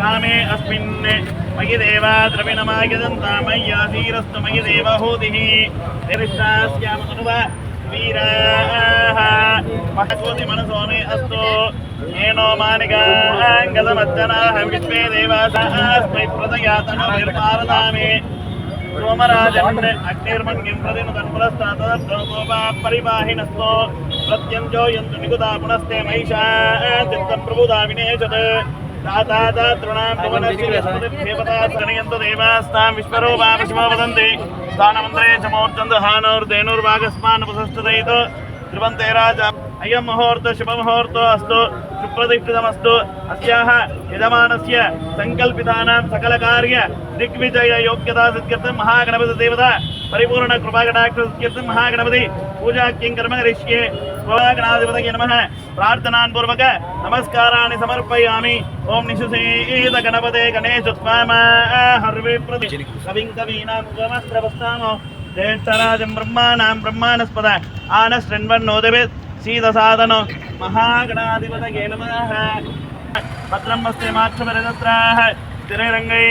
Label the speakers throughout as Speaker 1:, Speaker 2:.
Speaker 1: అస్మిన్ మయి దేవా ద్రవిణమాయదంతా మయ్యాధీరస్తు మయి దేవహూతిః తిరిష్టాస్యామనువ వీరాः మహకోతి మనసో మే అస్తు ఏనో మానికాంగదమజ్జనాः విశ్వే దేవాసాస్మై ప్రదయాతను నిర్పారదామే సోమరాజన్ అగ్నిర్మణ్యం ప్రతినుతన్పురస్తాతోపా పరివాహినస్తో ప్రత్యంజో యంతు నిగుదా పునస్తే మహిషా చిత్తం ప్రభుదా వినేశత్ దాతాతృణాం భువనశ్రీదేవతాసనయంతు వదంతి స్థానమంత్రే చ మూర్చందు హానోర్ధేనుర్భాగస్మాన్ ఉపసష్టదయితో ధ్రువంతే రాజా అయం ముహూర్త శుభముహూర్తో అస్తు సుప్రతిష్ఠితమస్తు అస్యాహ యజమానస్య సంకల్పితానాం సకల కార్య దిగ్విజయ యోగ్యతా సిద్ధ్యర్థం మహాగణపతి దేవత పరిపూర్ణ కృపాకటాక్ష సిద్ధ్యర్థం మహాగణపతి పూజాక్యం కర్మ కరిష్యే స్వగణాధిపతయ నమ ప్రార్థనాన్ పూర్వక నమస్కారాన్ని సమర్పయామి ఓం నిశుసేద గణపతే గణేశ స్వామ హర్వే ప్రతి కవిం కవీనాం ఉపమస్త్రవస్తామో జ్యేష్ఠరాజం బ్రహ్మాణాం బ్రహ్మాణస్పద ఆనశృణ్వన్నోదవే సీదసాదన మహాగణాధిపతయే నమః భద్రం వస్తే మాక్షమరదత్రాः స్థిరరంగై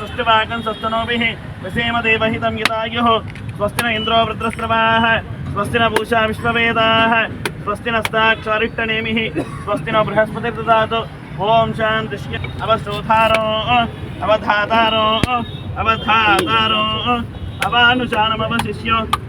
Speaker 1: సృష్టివాకం సస్తనోభిः విసేమ దేవహితం యతాయుः స్వస్తి న ఇంద్రో వృద్రస్రవాः స్వస్తి న పూషా విశ్వవేదాः స్వస్తి నస్తాక్షరిష్టనేమిः స్వస్తి న బృహస్పతిర్దదాతు ఓం శాంతి అవశోధారో అవధాతారో అవధాతారో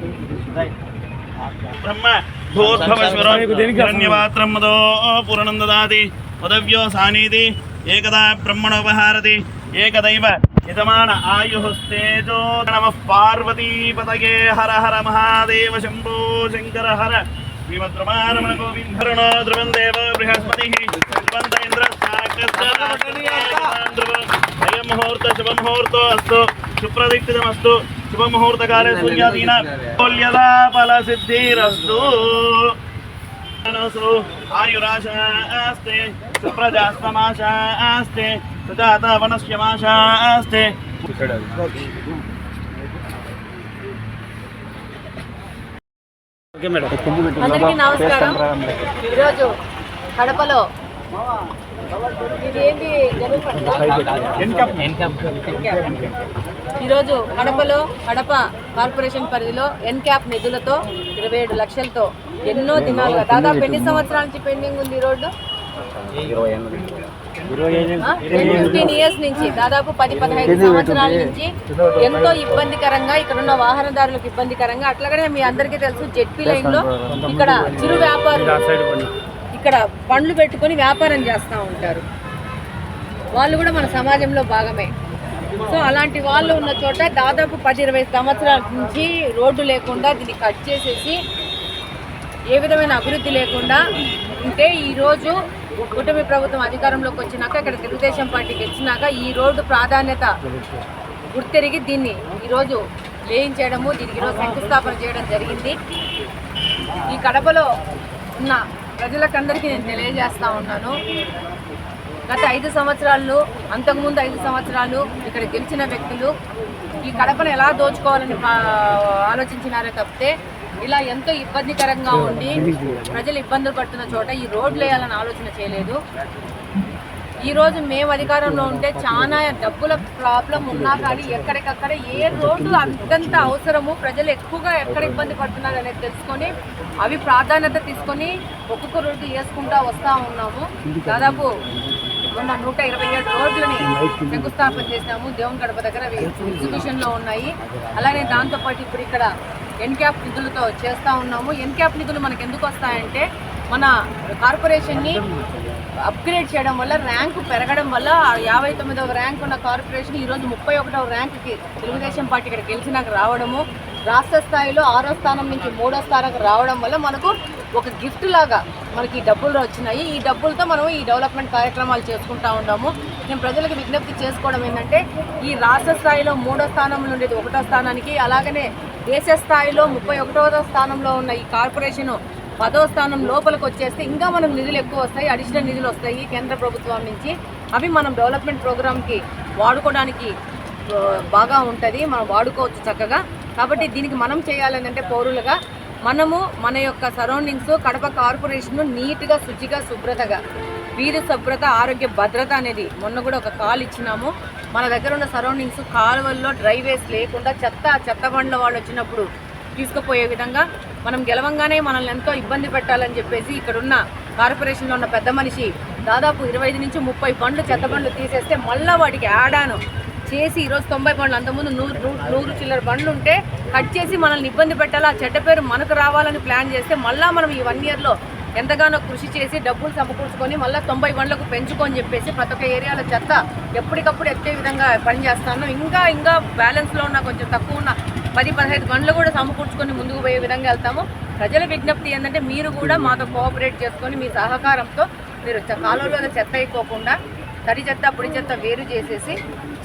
Speaker 1: వర్ణాది ఏం తదనంతరం పదవ్యో సానీతి ఏకదా బ్రహ్మణోపహారతి ఏకదైవ యజమాన ఆయుస్తేజో నమ పార్వతీపతగే హర హర మహాదేవ శంభో శంకర హర శ్రీమద్రమారమణ గోవిందరుణో ధ్రువం దేవ బృహస్పతి ధ్రువంత ఇంద్ర అయం ముహూర్త శుభ ముహూర్తో అస్తు సుప్రదీక్షితమస్తు శుభ ముహూర్తకాలే సూర్యాదీన కోల్యదా ఫల సిద్ధిరస్తు మనసు ఆయురాశాస్తే సుప్రజాస్తమాశాస్తే సుజాత వనస్యమాశాస్తే
Speaker 2: అందరికీ నమస్కారం ఈరోజు కడపలో ఇది ఏంటి ఈరోజు కడపలో కడప కార్పొరేషన్ పరిధిలో ఎన్క్యాప్ నిధులతో ఇరవై ఏడు లక్షలతో ఎన్నో దినాలుగా దాదాపు ఎన్ని సంవత్సరాల నుంచి పెండింగ్ ఉంది ఈ రోడ్డు? ఫిఫ్టీన్ ఇయర్స్ నుంచి. దాదాపు పది పదహైదు సంవత్సరాల నుంచి ఎంతో ఇబ్బందికరంగా ఇక్కడ ఉన్న వాహనదారులకు ఇబ్బందికరంగా. అట్లాగనే మీ అందరికీ తెలుసు జెడ్పీ లైన్లో ఇక్కడ చిరు వ్యాపారులు ఇక్కడ పండ్లు పెట్టుకొని వ్యాపారం చేస్తూ ఉంటారు. వాళ్ళు కూడా మన సమాజంలో భాగమే. సో అలాంటి వాళ్ళు ఉన్న చోట దాదాపు పది ఇరవై సంవత్సరాల నుంచి రోడ్డు లేకుండా దీన్ని కట్ చేసేసి ఏ విధమైన అభివృద్ధి లేకుండా ఉంటే ఈరోజు కూటమి ప్రభుత్వం అధికారంలోకి వచ్చినాక ఇక్కడ తెలుగుదేశం పార్టీ గెలిచినాక ఈ రోడ్డు ప్రాధాన్యత గుర్తెరిగి దీన్ని ఈరోజు వేయించడము దీనికి ఈరోజు శంకుస్థాపన చేయడం జరిగింది. ఈ కడపలో ఉన్న ప్రజలకందరికీ నేను తెలియజేస్తా ఉన్నాను. గత ఐదు సంవత్సరాలు అంతకుముందు ఐదు సంవత్సరాలు ఇక్కడ గెలిచిన వ్యక్తులు ఈ కడపను ఎలా దోచుకోవాలని ఆలోచించినారే తప్పితే ఇలా ఎంతో ఇబ్బందికరంగా ఉండి ప్రజలు ఇబ్బందులు పడుతున్న చోట ఈ రోడ్లు వేయాలని ఆలోచన చేయలేదు. ఈరోజు మేము అధికారంలో ఉంటే చాలా డబ్బుల ప్రాబ్లం ఉన్నా కానీ ఎక్కడికక్కడ ఏ రోడ్డు అంతంత అవసరము ప్రజలు ఎక్కువగా ఎక్కడ ఇబ్బంది పడుతున్నారు అనేది తెలుసుకొని అవి ప్రాధాన్యత తీసుకొని ఒక్కొక్క రోడ్డు వేసుకుంటా వస్తూ ఉన్నాము. దాదాపు ఉన్న నూట ఇరవై ఏడు రోడ్లని శంకుస్థాపన చేసినాము. దేవుని గడప దగ్గర అవి ఎగ్జిబిషన్లో ఉన్నాయి. అలానే దాంతోపాటు ఇప్పుడు ఇక్కడ ఎన్క్యాప్ నిధులతో చేస్తూ ఉన్నాము. ఎన్క్యాప్ నిధులు మనకు ఎందుకు వస్తాయంటే మన కార్పొరేషన్ని అప్గ్రేడ్ చేయడం వల్ల ర్యాంకు పెరగడం వల్ల యాభై తొమ్మిదవ ర్యాంక్ ఉన్న కార్పొరేషన్ ఈరోజు ముప్పై ఒకటవ ర్యాంక్కి తెలుగుదేశం పార్టీ ఇక్కడ గెలిచినాక రావడము. రాష్ట్ర స్థాయిలో ఆరో స్థానం నుంచి మూడో స్థానంకి రావడం వల్ల మనకు ఒక గిఫ్ట్ లాగా మనకి ఈ డబ్బులు వచ్చినాయి. ఈ డబ్బులతో మనం ఈ డెవలప్మెంట్ కార్యక్రమాలు చేసుకుంటా ఉన్నాము. నేను ప్రజలకు విజ్ఞప్తి చేసుకోవడం ఏంటంటే ఈ రాష్ట్ర స్థాయిలో మూడో స్థానం ఉండేది ఒకటో స్థానానికి అలాగనే దేశ స్థాయిలో ముప్పై ఒకటవ స్థానంలో ఉన్న ఈ కార్పొరేషను పదో స్థానం లోపలికి వచ్చేస్తే ఇంకా మనకు నిధులు ఎక్కువ వస్తాయి అడిషనల్ నిధులు వస్తాయి కేంద్ర ప్రభుత్వం నుంచి. అవి మనం డెవలప్మెంట్ ప్రోగ్రామ్కి వాడుకోవడానికి బాగా ఉంటుంది. మనం వాడుకోవచ్చు చక్కగా. కాబట్టి దీనికి మనం చేయాలంటే పౌరులుగా మనము మన యొక్క సరౌండింగ్స్ కడప కార్పొరేషన్ నీట్గా శుచిగా శుభ్రతగా వీధి శుభ్రత ఆరోగ్య భద్రత అనేది మొన్న కూడా ఒక కాల్ ఇచ్చినాము. మన దగ్గర ఉన్న సరౌండింగ్స్ కాలువల్లో డ్రైవేస్ లేకుండా చెత్త చెత్త బండ్ల వాళ్ళు వచ్చినప్పుడు తీసుకుపోయే విధంగా మనం గెలవంగానే మనల్ని ఎంతో ఇబ్బంది పెట్టాలని చెప్పేసి ఇక్కడున్న కార్పొరేషన్లో ఉన్న పెద్ద మనిషి దాదాపు ఇరవై ఐదు నుంచి ముప్పై బండ్లు చెత్త బండ్లు తీసేస్తే మళ్ళీ వాటికి యాడాను చేసి ఈరోజు తొంభై పండ్లు అంతకుముందు నూరు నూరు నూరు చిల్లర బండ్లు ఉంటే కట్ చేసి మనల్ని ఇబ్బంది పెట్టాలా? చెడ్డ పేరు మనకు రావాలని ప్లాన్ చేస్తే మళ్ళీ మనం ఈ వన్ ఇయర్లో ఎంతగానో కృషి చేసి డబ్బులు సమకూర్చుకొని మళ్ళీ తొంభై బండ్లకు పెంచుకొని చెప్పేసి ప్రతి ఒక్క ఏరియాలో చెత్త ఎప్పటికప్పుడు ఎత్తే విధంగా పనిచేస్తాను ఇంకా ఇంకా బ్యాలెన్స్లో ఉన్న కొంచెం తక్కువ ఉన్న పది పదహైదు బండ్లు కూడా సమకూర్చుకొని ముందుకు పోయే విధంగా వెళ్తాము. ప్రజల విజ్ఞప్తి ఏంటంటే మీరు కూడా మాతో కోఆపరేట్ చేసుకొని మీ సహకారంతో మీరు కాలువలో చెత్త అయిపోకుండా తడి చెత్త పొడి చెత్త వేరు చేసేసి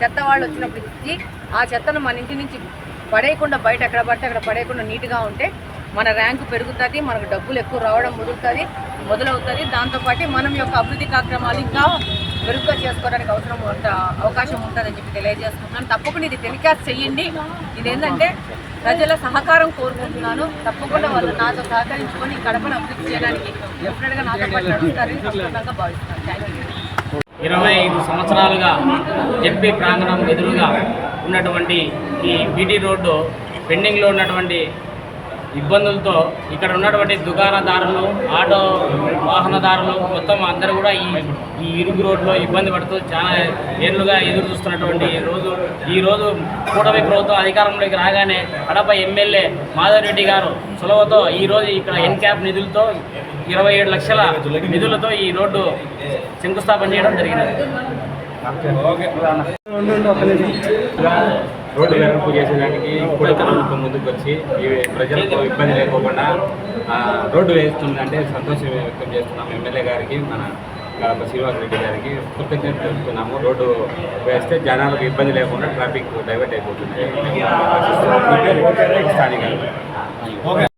Speaker 2: చెత్త వాళ్ళు వచ్చినప్పుడు ఇచ్చి ఆ చెత్తను మన ఇంటి నుంచి పడేయకుండా బయట ఎక్కడ పడితే అక్కడ పడేయకుండా నీట్గా ఉంటే మన ర్యాంకు పెరుగుతుంది మనకు డబ్బులు ఎక్కువ రావడం మొదలుతుంది మొదలవుతుంది. దాంతోపాటు మనం యొక్క అభివృద్ధి కార్యక్రమాలు ఇంకా మెరుగ్గా చేసుకోవడానికి అవసరం ఉంట అవకాశం ఉంటుందని చెప్పి తెలియజేసుకుంటున్నాను. తప్పకుండా ఇది టెలికాస్ట్ చేయండి. ఇది ఏంటంటే ప్రజల సహకారం కోరుకుంటున్నాను. తప్పకుండా వాళ్ళు నాతో సహకరించుకొని ఈ కడపను అభివృద్ధి చేయడానికి డెఫినెట్గా నాతో పాటు నడుస్తారని సంపూర్ణంగా భావిస్తున్నాను థ్యాంక్ యూ
Speaker 3: ఇరవై ఐదు సంవత్సరాలుగా జెడ్పీ ప్రాంగణం ఎదురుగా ఉన్నటువంటి ఈ బీటీ రోడ్డు పెండింగ్లో ఉన్నటువంటి ఇబ్బందులతో ఇక్కడ ఉన్నటువంటి దుకాణదారులు ఆటో వాహనదారులు మొత్తం అందరూ కూడా ఈ ఈ ఇరుగు రోడ్లో ఇబ్బంది పడుతూ చాలా ఏళ్ళుగా ఎదురు చూస్తున్నటువంటి రోజు. ఈరోజు కూటమి ప్రభుత్వం అధికారంలోకి రాగానే కడప ఎమ్మెల్యే మాధవరెడ్డి గారు సులభతో ఈరోజు ఇక్కడ ఇక్కడ ఎన్క్యాప్ నిధులతో ఇరవై ఏడు లక్షల నిధులతో ఈ రోడ్డు శంకుస్థాపన చేయడం జరిగినది
Speaker 4: రోడ్డు వెడల్పు చేసేదానికి కూడా ప్రభుత్వం ముందుకు వచ్చి ప్రజలకు ఇబ్బంది లేకోకుండా రోడ్డు వేస్తుందంటే సంతోషం వ్యక్తం చేస్తున్నాం. ఎమ్మెల్యే గారికి మన కడప శ్రీనివాస్ రెడ్డి గారికి కృతజ్ఞత తెలుపుతున్నాము. రోడ్డు వేస్తే జనాలకు ఇబ్బంది లేకుండా ట్రాఫిక్ డైవర్ట్ అయిపోతుంది. స్థానికంగా